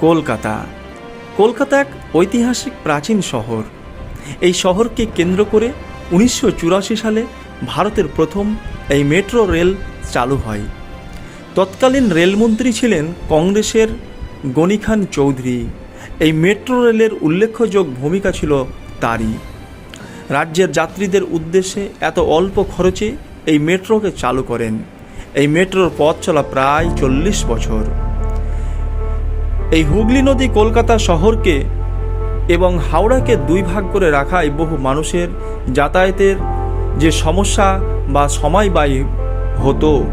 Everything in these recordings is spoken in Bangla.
কলকাতা। কলকাতা এক ঐতিহাসিক প্রাচীন শহর। এই শহরকে কেন্দ্র করে উনিশশো চুরাশি সালে ভারতের প্রথম এই মেট্রো রেল চালু হয়। তৎকালীন রেলমন্ত্রী ছিলেন কংগ্রেসের গনি খান চৌধুরী। এই মেট্রো রেলের উল্লেখযোগ্য ভূমিকা ছিল তারই। রাজ্যের যাত্রীদের উদ্দেশ্যে এত অল্প খরচে এই মেট্রোকে চালু করেন। এই মেট্রোর পথ চলা প্রায় চল্লিশ বছর। এই হুগলি নদী কলকাতা শহরকে এবং হাওড়াকে দুই ভাগ করে রাখায় বহু মানুষের যাতায়াতের যে সমস্যা বা সময় হতো,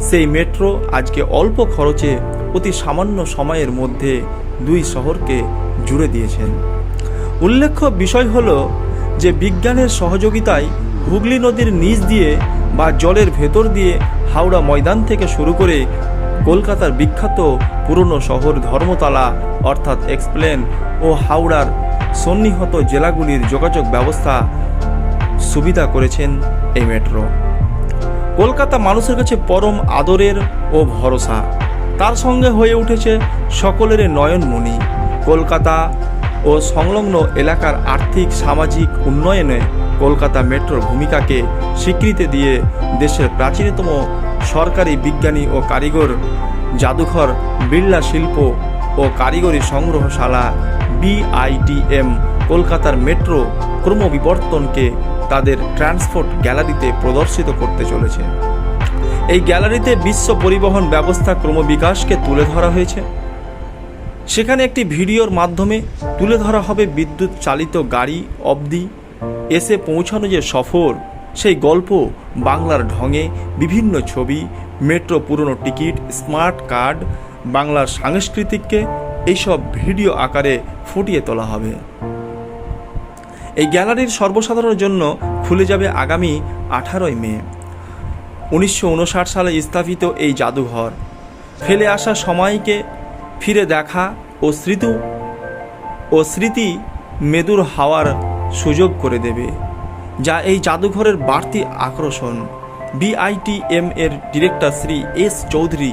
সেই মেট্রো আজকে অল্প খরচে অতি সামান্য সময়ের মধ্যে দুই শহরকে জুড়ে দিয়েছেন উল্লেখ্য বিষয় হলো যে বিজ্ঞানের সহযোগিতায় হুগলি নদীর নিচ দিয়ে বা জলের ভেতর দিয়ে হাওড়া ময়দান থেকে শুরু করে কলকাতার বিখ্যাত পুরনো শহর ধর্মতলা, অর্থাৎ এক্সপ্লেন ও হাওড়ার সন্নিহত জেলাগুলির যোগাযোগ ব্যবস্থা সুবিধা করেছেন এই মেট্রো। কলকাতা মানুষের কাছে পরম আদরের ও ভরসা। তার সঙ্গে হয়ে উঠেছে সকলের নয়নমণি। কলকাতা ও সংলগ্ন এলাকার আর্থিক, সামাজিক উন্নয়নে কলকাতা মেট্রোর ভূমিকাকে স্বীকৃতি দিয়ে দেশের প্রাচীনতম সরকারি বিজ্ঞানী ও কারিগর জাদুঘর, বিড়লা শিল্প ও কারিগরি সংগ্রহশালা, বিআইটিএম, কলকাতার মেট্রো ক্রমবিবর্তনকে তাদের ট্রান্সপোর্ট গ্যালারিতে প্রদর্শিত করতে চলেছে। এই গ্যালারিতে বিশ্ব পরিবহন ব্যবস্থা ক্রমবিকাশকে তুলে ধরা হয়েছে। সেখানে একটি ভিডিওর মাধ্যমে তুলে ধরা হবে বিদ্যুৎ চালিত গাড়ি, অবধি, এসে পৌঁছানো যে সফর সেই গল্প, বাংলার ঢঙে বিভিন্ন ছবি, মেট্রো পুরনো টিকিট, স্মার্ট কার্ড, বাংলার সাংস্কৃতিককে এইসব ভিডিও আকারে ফুটিয়ে তোলা হবে। এই গ্যালারির সর্বসাধারণের জন্য খুলে যাবে আগামী আঠারোই মে। উনিশশো উনষাট সালে স্থাপিত এই জাদুঘর। ফেলে আসা সময়কে ফিরে দেখা ও স্মৃতি ও স্মৃতি মেদুর হাওয়ার সুযোগ করে দেবে। যা এই জাদুঘরের বাড়তি আকর্ষণ। বিআইটিএম এর ডিরেক্টর শ্রী এস চৌধুরী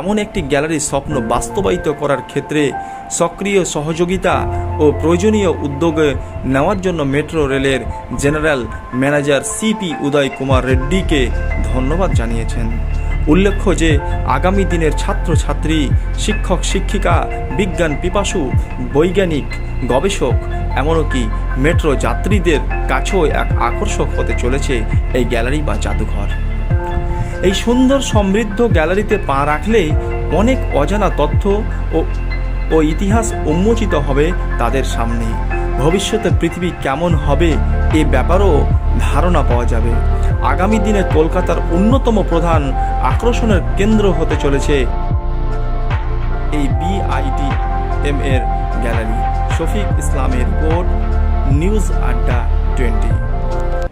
এমন একটি গ্যালারির স্বপ্ন বাস্তবায়িত করার ক্ষেত্রে সক্রিয় সহযোগিতা ও প্রয়োজনীয় উদ্যোগে নেওয়ার জন্য মেট্রো রেলের general manager CP Uday Kumar রেড্ডিকে ধন্যবাদ জানিয়েছেন। উল্লেখ্য যে, আগামী দিনের ছাত্রছাত্রী, শিক্ষক, শিক্ষিকা, বিজ্ঞান পিপাসু, বৈজ্ঞানিক, গবেষক, এমনকি মেট্রো যাত্রীদের কাছেও এক আকর্ষক হতে চলেছে এই গ্যালারি বা জাদুঘর। এই সুন্দর সমৃদ্ধ গ্যালারিতে পা রাখলেই অনেক অজানা তথ্য ও ও ইতিহাস উন্মোচিত হবে তাদের সামনে। ভবিষ্যতে পৃথিবী কেমন হবে এ ব্যাপারেও ধারণা পাওয়া যাবে। আগামী দিনে কলকাতার অন্যতম প্রধান আকর্ষণের কেন্দ্র হতে চলেছে এই বিআইটি এম এর গ্যালারি। শফিক ইসলামের কোড নিউজ আড্ডা টোয়েন্টি।